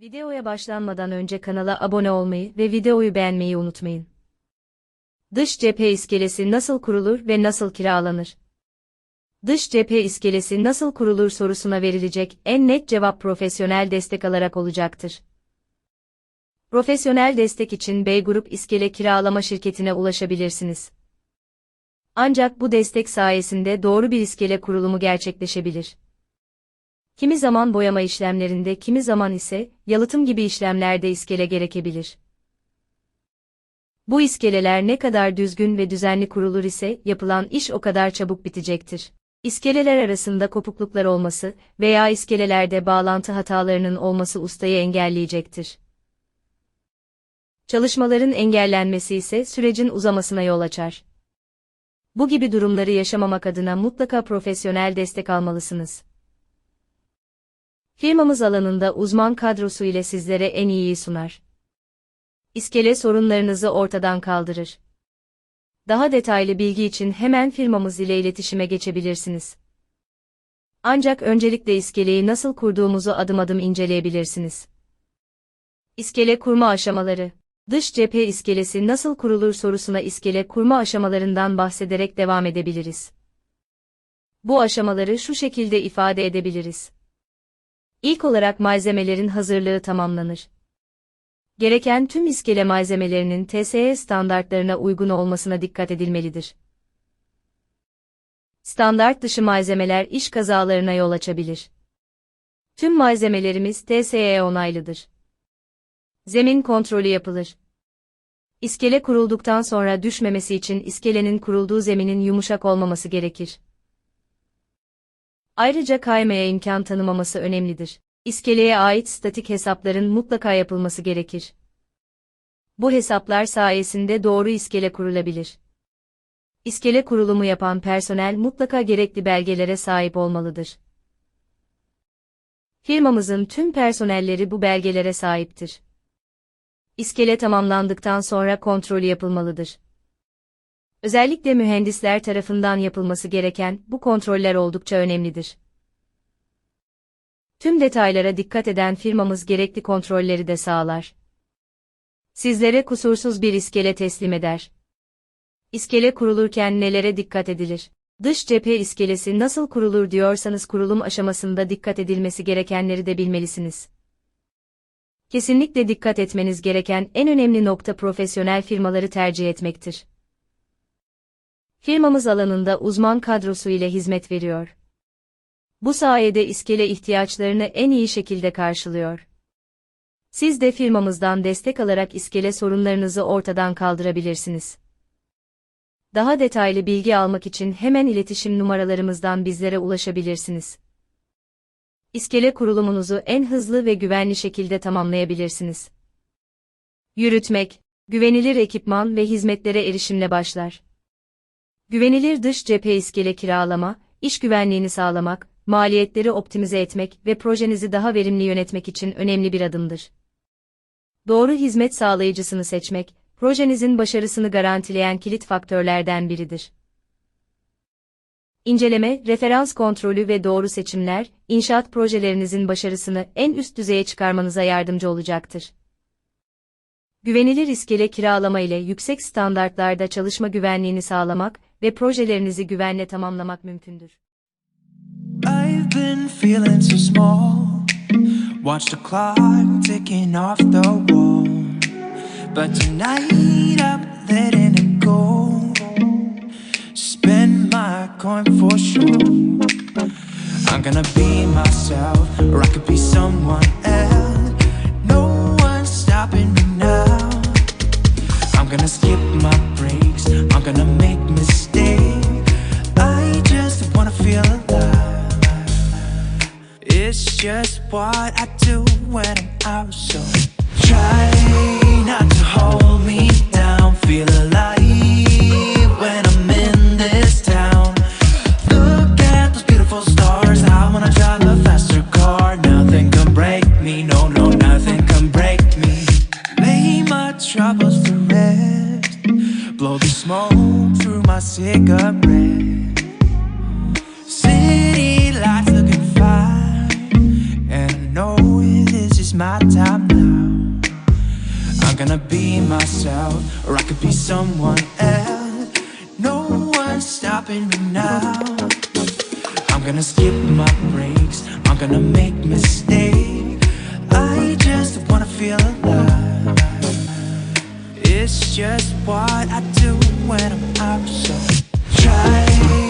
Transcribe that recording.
Videoya başlanmadan önce kanala abone olmayı ve videoyu beğenmeyi unutmayın. Dış cephe iskelesi nasıl kurulur ve nasıl kiralanır? Dış cephe iskelesi nasıl kurulur sorusuna verilecek en net cevap profesyonel destek alarak olacaktır. Profesyonel destek için Bey Grup İskele Kiralama Şirketi'ne ulaşabilirsiniz. Ancak bu destek sayesinde doğru bir iskele kurulumu gerçekleşebilir. Kimi zaman boyama işlemlerinde, kimi zaman ise yalıtım gibi işlemlerde iskele gerekebilir. Bu iskeleler ne kadar düzgün ve düzenli kurulur ise yapılan iş o kadar çabuk bitecektir. İskeleler arasında kopukluklar olması veya iskelelerde bağlantı hatalarının olması ustayı engelleyecektir. Çalışmaların engellenmesi ise sürecin uzamasına yol açar. Bu gibi durumları yaşamamak adına mutlaka profesyonel destek almalısınız. Firmamız alanında uzman kadrosu ile sizlere en iyiyi sunar. İskele sorunlarınızı ortadan kaldırır. Daha detaylı bilgi için hemen firmamız ile iletişime geçebilirsiniz. Ancak öncelikle iskeleyi nasıl kurduğumuzu adım adım inceleyebilirsiniz. İskele kurma aşamaları Dış cephe iskelesi nasıl kurulur sorusuna iskele kurma aşamalarından bahsederek devam edebiliriz. Bu aşamaları şu şekilde ifade edebiliriz. İlk olarak malzemelerin hazırlığı tamamlanır. Gereken tüm iskele malzemelerinin TSE standartlarına uygun olmasına dikkat edilmelidir. Standart dışı malzemeler iş kazalarına yol açabilir. Tüm malzemelerimiz TSE onaylıdır. Zemin kontrolü yapılır. İskele kurulduktan sonra düşmemesi için iskelenin kurulduğu zeminin yumuşak olmaması gerekir. Ayrıca kaymaya imkan tanımaması önemlidir. İskeleye ait statik hesapların mutlaka yapılması gerekir. Bu hesaplar sayesinde doğru iskele kurulabilir. İskele kurulumu yapan personel mutlaka gerekli belgelere sahip olmalıdır. Firmamızın tüm personelleri bu belgelere sahiptir. İskele tamamlandıktan sonra kontrolü yapılmalıdır. Özellikle mühendisler tarafından yapılması gereken bu kontroller oldukça önemlidir. Tüm detaylara dikkat eden firmamız gerekli kontrolleri de sağlar. Sizlere kusursuz bir iskele teslim eder. İskele kurulurken nelere dikkat edilir? Dış cephe iskelesi nasıl kurulur diyorsanız kurulum aşamasında dikkat edilmesi gerekenleri de bilmelisiniz. Kesinlikle dikkat etmeniz gereken en önemli nokta profesyonel firmaları tercih etmektir. Firmamız alanında uzman kadrosu ile hizmet veriyor. Bu sayede iskele ihtiyaçlarını en iyi şekilde karşılıyor. Siz de firmamızdan destek alarak iskele sorunlarınızı ortadan kaldırabilirsiniz. Daha detaylı bilgi almak için hemen iletişim numaralarımızdan bizlere ulaşabilirsiniz. İskele kurulumunuzu en hızlı ve güvenli şekilde tamamlayabilirsiniz. Yürütmek, güvenilir ekipman ve hizmetlere erişimle başlar. Güvenilir dış cephe iskele kiralama, iş güvenliğini sağlamak, maliyetleri optimize etmek ve projenizi daha verimli yönetmek için önemli bir adımdır. Doğru hizmet sağlayıcısını seçmek, projenizin başarısını garantileyen kilit faktörlerden biridir. İnceleme, referans kontrolü ve doğru seçimler, inşaat projelerinizin başarısını en üst düzeye çıkarmanıza yardımcı olacaktır. Güvenilir iskele kiralama ile yüksek standartlarda çalışma güvenliğini sağlamak ve projelerinizi güvenle tamamlamak mümkündür. I've been feeling so small. Watch the clock ticking off the wall. But tonight I'm letting it go. Spend my coin for sure. I'm gonna be myself, or I could be someone just what I do when I'm out. So try not to hold me down. Feel alive when I'm in this town. Look at those beautiful stars. I wanna drive a faster car. Nothing can break me. No, no, nothing can break me. Lay my troubles to rest. Blow the smoke through my cigarette. Myself, or I could be someone else. No one's stopping me now. I'm gonna skip my breaks, I'm gonna make mistakes. I just wanna feel alive. It's just what I do when I'm out, so try.